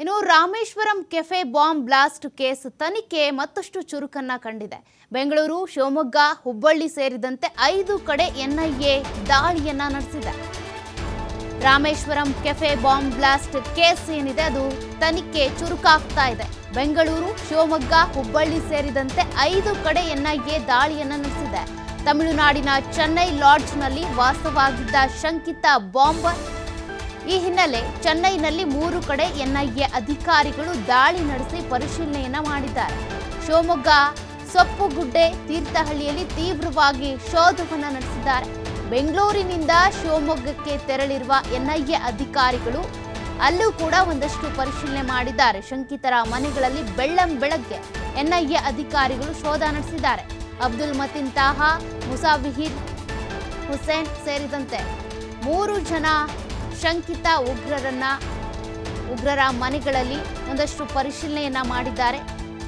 ಇನ್ನು Rameshwaram cafe bomb blast case ತನಿಖೆ ಮತ್ತಷ್ಟು ಚುರುಕನ್ನ ಕಂಡಿದೆ. ಬೆಂಗಳೂರು, ಶಿವಮೊಗ್ಗ, ಹುಬ್ಬಳ್ಳಿ ಸೇರಿದಂತೆ ಐದು ಕಡೆ ಎನ್ಐಎ ದಾಳಿಯನ್ನ ನಡೆಸಿದೆ. Rameshwaram cafe bomb blast case ಏನಿದೆ ಅದು ತನಿಖೆ ಚುರುಕಾಗ್ತಾ ಇದೆ. ಬೆಂಗಳೂರು, ಶಿವಮೊಗ್ಗ, ಹುಬ್ಬಳ್ಳಿ ಸೇರಿದಂತೆ ಐದು ಕಡೆ ಎನ್ಐಎ ದಾಳಿಯನ್ನ ನಡೆಸಿದೆ. ತಮಿಳುನಾಡಿನ ಚೆನ್ನೈ ಲಾಡ್ಜ್ನಲ್ಲಿ ವಾಸವಾಗಿದ್ದ ಶಂಕಿತ ಬಾಂಬರ್ ಈ ಹಿನ್ನೆಲೆ ಚೆನ್ನೈನಲ್ಲಿ ಮೂರು ಕಡೆ ಎನ್ಐಎ ಅಧಿಕಾರಿಗಳು ದಾಳಿ ನಡೆಸಿ ಪರಿಶೀಲನೆಯನ್ನ ಮಾಡಿದ್ದಾರೆ. ಶಿವಮೊಗ್ಗ, ಸೊಪ್ಪುಗುಡ್ಡೆ ತೀರ್ಥಹಳ್ಳಿಯಲ್ಲಿ ತೀವ್ರವಾಗಿ ಶೋಧವನ್ನ ನಡೆಸಿದ್ದಾರೆ. ಬೆಂಗಳೂರಿನಿಂದ ಶಿವಮೊಗ್ಗಕ್ಕೆ ತೆರಳಿರುವ ಎನ್ಐಎ ಅಧಿಕಾರಿಗಳು ಅಲ್ಲೂ ಕೂಡ ಒಂದಷ್ಟು ಪರಿಶೀಲನೆ ಮಾಡಿದ್ದಾರೆ. ಶಂಕಿತರ ಮನೆಗಳಲ್ಲಿ ಬೆಳ್ಳಂ ಬೆಳಗ್ಗೆ ಎನ್ಐಎ ಅಧಿಕಾರಿಗಳು ಶೋಧ ನಡೆಸಿದ್ದಾರೆ. ಅಬ್ದುಲ್ ಮತಿನ್ ತಾಹಾ ಮುಸಾವಿಹಿದ್ ಹುಸೇನ್ ಸೇರಿದಂತೆ ಮೂರು ಜನ ಶಂಕಿತ ಉಗ್ರರನ್ನ, ಉಗ್ರರ ಮನೆಗಳಲ್ಲಿ ಒಂದಷ್ಟು ಪರಿಶೀಲನೆಯನ್ನ ಮಾಡಿದ್ದಾರೆ.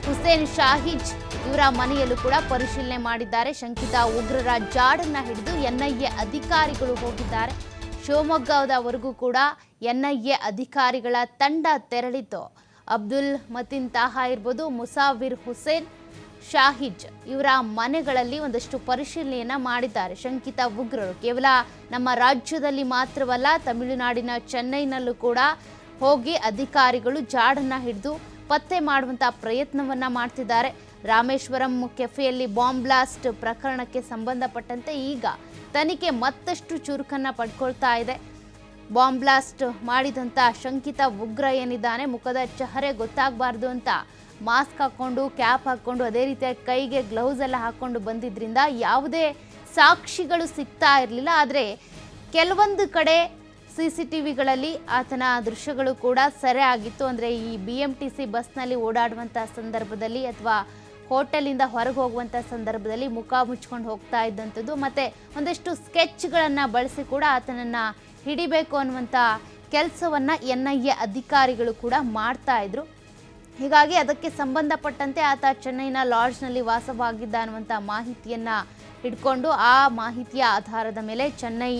ಹುಸೇನ್ ಶಾಹಿಜ್ ಇವರ ಮನೆಯಲ್ಲೂ ಕೂಡ ಪರಿಶೀಲನೆ ಮಾಡಿದ್ದಾರೆ. ಶಂಕಿತ ಉಗ್ರರ ಜಾಡನ್ನ ಹಿಡಿದು ಎನ್ಐಎ ಅಧಿಕಾರಿಗಳು ಹೋಗಿದ್ದಾರೆ. ಶಿವಮೊಗ್ಗದವರೆಗೂ ಕೂಡ ಎನ್ಐಎ ಅಧಿಕಾರಿಗಳ ತಂಡ ತೆರಳಿತು ಅಬ್ದುಲ್ ಮತಿನ್ ತಾಹಾ ಇರ್ಬೋದು ಮುಸಾವಿರ್ ಹುಸೇನ್ ಶಾಹಿಜ್ ಇವರ ಮನೆಗಳಲ್ಲಿ ಒಂದಷ್ಟು ಪರಿಶೀಲನೆಯನ್ನ ಮಾಡಿದ್ದಾರೆ. ಶಂಕಿತ ಉಗ್ರರು ಕೇವಲ ನಮ್ಮ ರಾಜ್ಯದಲ್ಲಿ ಮಾತ್ರವಲ್ಲ, ತಮಿಳುನಾಡಿನ ಚೆನ್ನೈನಲ್ಲೂ ಕೂಡ ಹೋಗಿ ಅಧಿಕಾರಿಗಳು ಜಾಡನ್ನ ಹಿಡಿದು ಪತ್ತೆ ಮಾಡುವಂಥ ಪ್ರಯತ್ನವನ್ನ ಮಾಡ್ತಿದ್ದಾರೆ. ರಾಮೇಶ್ವರಂ ಕೆಫೆಯಲ್ಲಿ ಬಾಂಬ್ ಬ್ಲಾಸ್ಟ್ ಪ್ರಕರಣಕ್ಕೆ ಸಂಬಂಧಪಟ್ಟಂತೆ ಈಗ ತನಿಖೆ ಮತ್ತಷ್ಟು ಚುರುಕನ್ನ ಪಡ್ಕೊಳ್ತಾ ಇದೆ. ಬಾಂಬ್ ಬ್ಲಾಸ್ಟ್ ಮಾಡಿದಂಥ ಶಂಕಿತ ಉಗ್ರ ಏನಿದ್ದಾನೆ, ಮುಖದ ಚಹರೆ ಗೊತ್ತಾಗಬಾರ್ದು ಅಂತ ಮಾಸ್ಕ್ ಹಾಕ್ಕೊಂಡು ಕ್ಯಾಪ್ ಹಾಕ್ಕೊಂಡು ಅದೇ ರೀತಿಯಾಗಿ ಕೈಗೆ ಗ್ಲೌಸ್ ಎಲ್ಲ ಹಾಕ್ಕೊಂಡು ಬಂದಿದ್ದರಿಂದ ಯಾವುದೇ ಸಾಕ್ಷಿಗಳು ಸಿಗ್ತಾ ಇರಲಿಲ್ಲ. ಆದರೆ ಕೆಲವೊಂದು ಕಡೆ ಸಿ ಸಿ ಟಿ ವಿಗಳಲ್ಲಿ ಆತನ ದೃಶ್ಯಗಳು ಕೂಡ ಸೆರೆ ಆಗಿತ್ತು. ಅಂದರೆ ಈ ಬಿ ಎಂ ಟಿ ಸಿ ಬಸ್ನಲ್ಲಿ ಓಡಾಡುವಂಥ ಸಂದರ್ಭದಲ್ಲಿ ಅಥವಾ ಹೋಟೆಲಿಂದ ಹೊರಗೆ ಹೋಗುವಂಥ ಸಂದರ್ಭದಲ್ಲಿ ಮುಖ ಮುಚ್ಕೊಂಡು ಹೋಗ್ತಾ ಇದ್ದಂಥದ್ದು. ಮತ್ತು ಒಂದಷ್ಟು ಸ್ಕೆಚ್ಗಳನ್ನು ಬಳಸಿ ಕೂಡ ಆತನನ್ನು ಹಿಡಿಬೇಕು ಅನ್ನುವಂಥ ಕೆಲಸವನ್ನು ಎನ್ ಐ ಎ ಅಧಿಕಾರಿಗಳು ಕೂಡ ಮಾಡ್ತಾ ಇದ್ರು. ಹೀಗಾಗಿ ಅದಕ್ಕೆ ಸಂಬಂಧಪಟ್ಟಂತೆ ಆತ ಚೆನ್ನೈನ ಲಾಡ್ಜ್ನಲ್ಲಿ ವಾಸವಾಗಿದ್ದ ಅನ್ನುವಂಥ ಮಾಹಿತಿಯನ್ನು ಹಿಡ್ಕೊಂಡು ಆ ಮಾಹಿತಿಯ ಆಧಾರದ ಮೇಲೆ ಚೆನ್ನೈ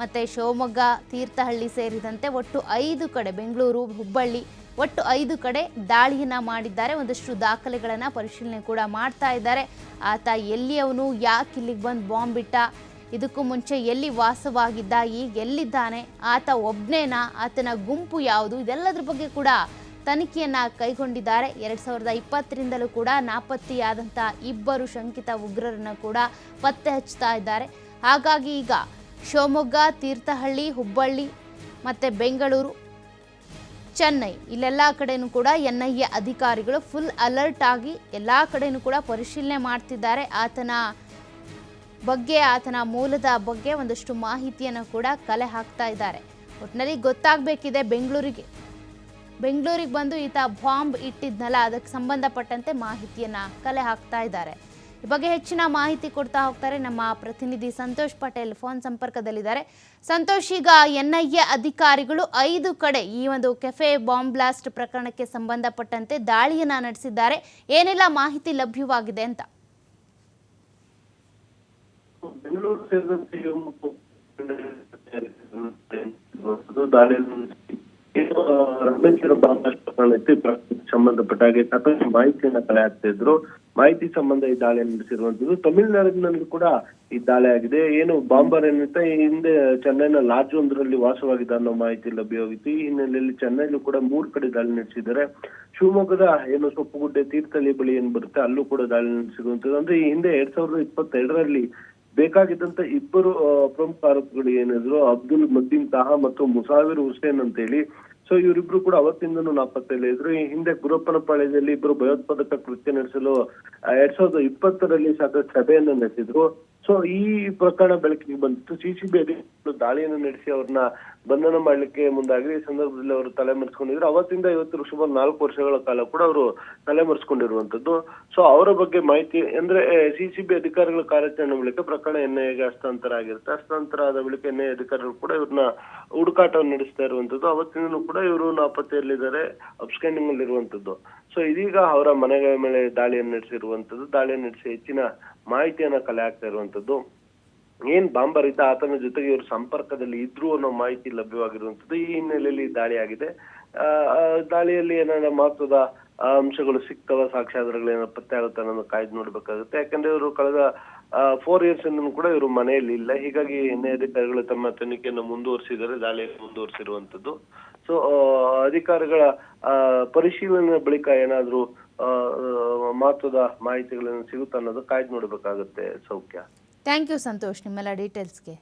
ಮತ್ತು ಶಿವಮೊಗ್ಗ, ತೀರ್ಥಹಳ್ಳಿ ಸೇರಿದಂತೆ ಒಟ್ಟು ಐದು ಕಡೆ ಬೆಂಗಳೂರು, ಹುಬ್ಬಳ್ಳಿ ಒಟ್ಟು ಐದು ಕಡೆ ದಾಳಿಯನ್ನು ಮಾಡಿದ್ದಾರೆ. ಒಂದಷ್ಟು ದಾಖಲೆಗಳನ್ನು ಪರಿಶೀಲನೆ ಕೂಡ ಮಾಡ್ತಾ ಇದ್ದಾರೆ. ಆತ ಎಲ್ಲಿಯವನು, ಯಾಕೆ ಇಲ್ಲಿಗೆ ಬಂದು ಬಾಂಬ್ ಬಿಟ್ಟ, ಇದಕ್ಕೂ ಮುಂಚೆ ಎಲ್ಲಿ ವಾಸವಾಗಿದ್ದ, ಈಗ ಎಲ್ಲಿದ್ದಾನೆ, ಆತ ಒಬ್ಬನೇನಾ ಆತನ ಗುಂಪು ಯಾವುದು, ಇದೆಲ್ಲದ್ರ ಬಗ್ಗೆ ಕೂಡ ತನಿಖೆಯನ್ನ ಕೈಗೊಂಡಿದ್ದಾರೆ. ಎರಡ್ ಸಾವಿರದ ಇಪ್ಪತ್ತರಿಂದಲೂ ಕೂಡ ನಾಪತ್ತೆಯಾದಂಥ ಇಬ್ಬರು ಶಂಕಿತ ಉಗ್ರರನ್ನು ಕೂಡ ಪತ್ತೆ ಹಚ್ತಾ ಇದ್ದಾರೆ. ಹಾಗಾಗಿ ಈಗ ಶಿವಮೊಗ್ಗ, ತೀರ್ಥಹಳ್ಳಿ, ಹುಬ್ಬಳ್ಳಿ ಮತ್ತು ಬೆಂಗಳೂರು, ಚೆನ್ನೈ ಇಲ್ಲೆಲ್ಲ ಕಡೆನೂ ಕೂಡ ಎನ್ ಐ ಎ ಅಧಿಕಾರಿಗಳು ಫುಲ್ ಅಲರ್ಟ್ ಆಗಿ ಎಲ್ಲ ಕಡೆಯೂ ಕೂಡ ಪರಿಶೀಲನೆ ಮಾಡ್ತಿದ್ದಾರೆ. ಆತನ ಬಗ್ಗೆ, ಆತನ ಮೂಲದ ಬಗ್ಗೆ ಒಂದಷ್ಟು ಮಾಹಿತಿಯನ್ನು ಕೂಡ ಕಲೆ ಹಾಕ್ತಾ ಇದ್ದಾರೆ. ಒಟ್ಟಿನಲ್ಲಿ ಗೊತ್ತಾಗಬೇಕಿದೆ ಬೆಂಗಳೂರಿಗೆ. ಬೆಂಗಳೂರಿಗೆ ಬಂದು ಈತ ಬಾಂಬ್ ಇಟ್ಟಿದ್ನಲ್ಲ, ಅದಕ್ಕೆ ಸಂಬಂಧಪಟ್ಟಂತೆ ಮಾಹಿತಿಯನ್ನ ಕಲೆ ಹಾಕ್ತಾ ಇದ್ದಾರೆ. ಈ ಬಗ್ಗೆ ಹೆಚ್ಚಿನ ಮಾಹಿತಿ ಕೊಡ್ತಾ ಹೋಗ್ತಾರೆ ನಮ್ಮ ಪ್ರತಿನಿಧಿ ಸಂತೋಷ್ ಪಟೇಲ್ ಫೋನ್ ಸಂಪರ್ಕದಲ್ಲಿದ್ದಾರೆ. ಸಂತೋಷ್, ಈಗ ಎನ್ ಐ ಎ ಅಧಿಕಾರಿಗಳು ಐದು ಕಡೆ ಈ ಒಂದು ಕೆಫೆ ಬಾಂಬ್ ಬ್ಲಾಸ್ಟ್ ಪ್ರಕರಣಕ್ಕೆ ಸಂಬಂಧಪಟ್ಟಂತೆ ದಾಳಿಯನ್ನ ನಡೆಸಿದ್ದಾರೆ. ಏನೆಲ್ಲ ಮಾಹಿತಿ ಲಭ್ಯವಾಗಿದೆ ಅಂತ? ಬೆಂಗಳೂರು ಸೇರಿದಂತೆ ಶಿವಮೊಗ್ಗ ಅದು ದಾಳಿಯನ್ನು ನಡೆಸಿ ಏನು ಈ ಪ್ರಕರಣಕ್ಕೆ ಸಂಬಂಧಪಟ್ಟ ಹಾಗೆ ಸಾಕಷ್ಟು ಮಾಹಿತಿಯನ್ನ ಕಲೆ ಹಾಕ್ತಾ ಇದ್ರು. ಮಾಹಿತಿ ಸಂಬಂಧ ಈ ದಾಳಿ ನಡೆಸಿರುವಂತದ್ದು ತಮಿಳುನಾಡಿನಲ್ಲಿ ಕೂಡ ಈ ದಾಳಿ ಆಗಿದೆ. ಏನು ಬಾಂಬರ್ ಏನಿತ್ತ ಹಿಂದೆ ಚೆನ್ನೈನ ಲಾಡ್ಜ್ ಒಂದರಲ್ಲಿ ವಾಸವಾಗಿದೆ ಅನ್ನೋ ಮಾಹಿತಿ ಲಭ್ಯವಾಗಿತ್ತು. ಈ ಹಿನ್ನೆಲೆಯಲ್ಲಿ ಚೆನ್ನೈಲೂ ಕೂಡ ಮೂರ್ ಕಡೆ ದಾಳಿ ನಡೆಸಿದ್ದಾರೆ. ಶಿವಮೊಗ್ಗದ ಏನು ಸೊಪ್ಪುಗುಡ್ಡೆ ತೀರ್ಥಹಳ್ಳಿ ಬಳಿ ಏನ್ ಬರುತ್ತೆ, ಅಲ್ಲೂ ಕೂಡ ದಾಳಿ ನಡೆಸಿರುವಂತದ್ದು ಅಂದ್ರೆ ಈ ಹಿಂದೆ ಎರಡ್ ಸಾವಿರದ ಇಪ್ಪತ್ತೆರಡರಲ್ಲಿ ಬೇಕಾಗಿದ್ದಂತ ಇಬ್ಬರು ಪ್ರಮುಖ ಆರೋಪಿಗಳು ಏನಿದ್ರು, ಅಬ್ದುಲ್ ಮದ್ದೀನ್ ತಾಹಾ ಮತ್ತು ಮುಸಾವಿರ್ ಹುಸೇನ್ ಅಂತ ಹೇಳಿ ಸೊ ಇವರಿಬ್ರು ಕೂಡ ಅವತ್ತಿಂದನೂ ನಾಪತ್ತೆಯಲ್ಲಿ ಇದ್ರು. ಈ ಹಿಂದೆ ಗುರಪ್ಪನಪಾಳ್ಯದಲ್ಲಿ ಇಬ್ರು ಭಯೋತ್ಪಾದಕ ಕೃತ್ಯ ನಡೆಸಲು ಎರಡ್ ಸಾವಿರದ ಇಪ್ಪತ್ತರಲ್ಲಿ ಸಾಕಷ್ಟು ಸಭೆಯನ್ನ ನಡೆಸಿದ್ರು. ಸೊ ಈ ಪ್ರಕರಣ ಬೆಳಕಿಗೆ ಬಂದಿತ್ತು. ಸಿಸಿಬಿ ಅಧಿಕಾರಿಗಳು ದಾಳಿಯನ್ನು ನಡೆಸಿ ಅವ್ರನ್ನ ಬಂಧನ ಮಾಡ್ಲಿಕ್ಕೆ ಮುಂದಾಗಿ ಈ ಸಂದರ್ಭದಲ್ಲಿ ಅವರು ತಲೆ ಮರೆಸ್ಕೊಂಡಿದ್ರು. ಅವತ್ತಿಂದ ಇವತ್ತು ಸುಮಾರು ನಾಲ್ಕು ವರ್ಷಗಳ ಕಾಲ ಕೂಡ ಅವರು ತಲೆ ಮರೆಸ್ಕೊಂಡಿರುವಂತದ್ದು ಸೊ ಅವರ ಬಗ್ಗೆ ಮಾಹಿತಿ ಅಂದ್ರೆ ಸಿಸಿಬಿ ಅಧಿಕಾರಿಗಳ ಕಾರ್ಯಾಚರಣೆ ಬಳಿಕ ಪ್ರಕರಣ ಎನ್ಐಎಗೆ ಹಸ್ತಾಂತರ ಆಗಿರುತ್ತೆ. ಹಸ್ತಾಂತರ ಆದ ಬಳಿಕ ಎನ್ಐ ಅಧಿಕಾರಿಗಳು ಕೂಡ ಇವ್ರನ್ನ ಹುಡುಕಾಟವನ್ನು ನಡೆಸ್ತಾ ಇರುವಂತದ್ದು ಅವತ್ತಿಂದಲೂ ಕೂಡ ಇವರು ನಾಪತ್ತೆಯಲ್ಲಿದ್ದಾರೆ ಅಬ್ಸ್ಕ್ಯಾಂಡಿಂಗ್ ಅಲ್ಲಿ ಇರುವಂತದ್ದು ಸೊ ಇದೀಗ ಅವರ ಮನೆಗಳ ಮೇಲೆ ದಾಳಿಯನ್ನು ನಡೆಸಿರುವಂತದ್ದು ದಾಳಿಯನ್ನು ನಡೆಸಿ ಹೆಚ್ಚಿನ ಮಾಹಿತಿಯನ್ನ ಕಲೆ ಆಗ್ತಾ ಇರುವಂತದ್ದು. ಏನ್ ಬಾಂಬರ್ ಇದ್ದ ಆತನ ಜೊತೆಗೆ ಇವರು ಸಂಪರ್ಕದಲ್ಲಿ ಇದ್ರು ಅನ್ನೋ ಮಾಹಿತಿ ಲಭ್ಯವಾಗಿರುವಂತದ್ದು ಈ ಹಿನ್ನೆಲೆಯಲ್ಲಿ ದಾಳಿ ಆಗಿದೆ. ದಾಳಿಯಲ್ಲಿ ಏನಾದ್ರ ಮಹತ್ವದ ಅಂಶಗಳು ಸಿಗ್ತವ? ಸಾಕ್ಷ್ಯಾಧಾರಗಳೇನೋ ಪತ್ತೆ ಆಗುತ್ತೆ ಅನ್ನೋದು ಕಾಯ್ದು ನೋಡ್ಬೇಕಾಗುತ್ತೆ. ಯಾಕಂದ್ರೆ ಇವರು ಕಳೆದ ಫೋರ್ ಇಯರ್ಸ್ ಇಂದ ಕೂಡ ಇವರು ಮನೆಯಲ್ಲಿ ಇಲ್ಲ. ಹೀಗಾಗಿ ಎನ್ಐ ಅಧಿಕಾರಿಗಳು ತಮ್ಮ ತನಿಖೆಯನ್ನು ಮುಂದುವರಿಸಿದರೆ ದಾಳಿಯನ್ನು ಮುಂದುವರಿಸಿರುವಂತದ್ದು. ಸೊ ಅಧಿಕಾರಿಗಳ ಪರಿಶೀಲನೆ ಬಳಿಕ ಏನಾದ್ರೂ ಮಹತ್ವದ ಮಾಹಿತಿಗಳನ್ನು ಸಿಗುತ್ತೆ ಅನ್ನೋದು ಕಾಯ್ದು ನೋಡಬೇಕಾಗುತ್ತೆ ಸೌಖ್ಯ. ಥ್ಯಾಂಕ್ ಯು ಸಂತೋಷ್ ನಿಮ್ಮೆಲ್ಲ ಡೀಟೇಲ್ಸ್ಗೆ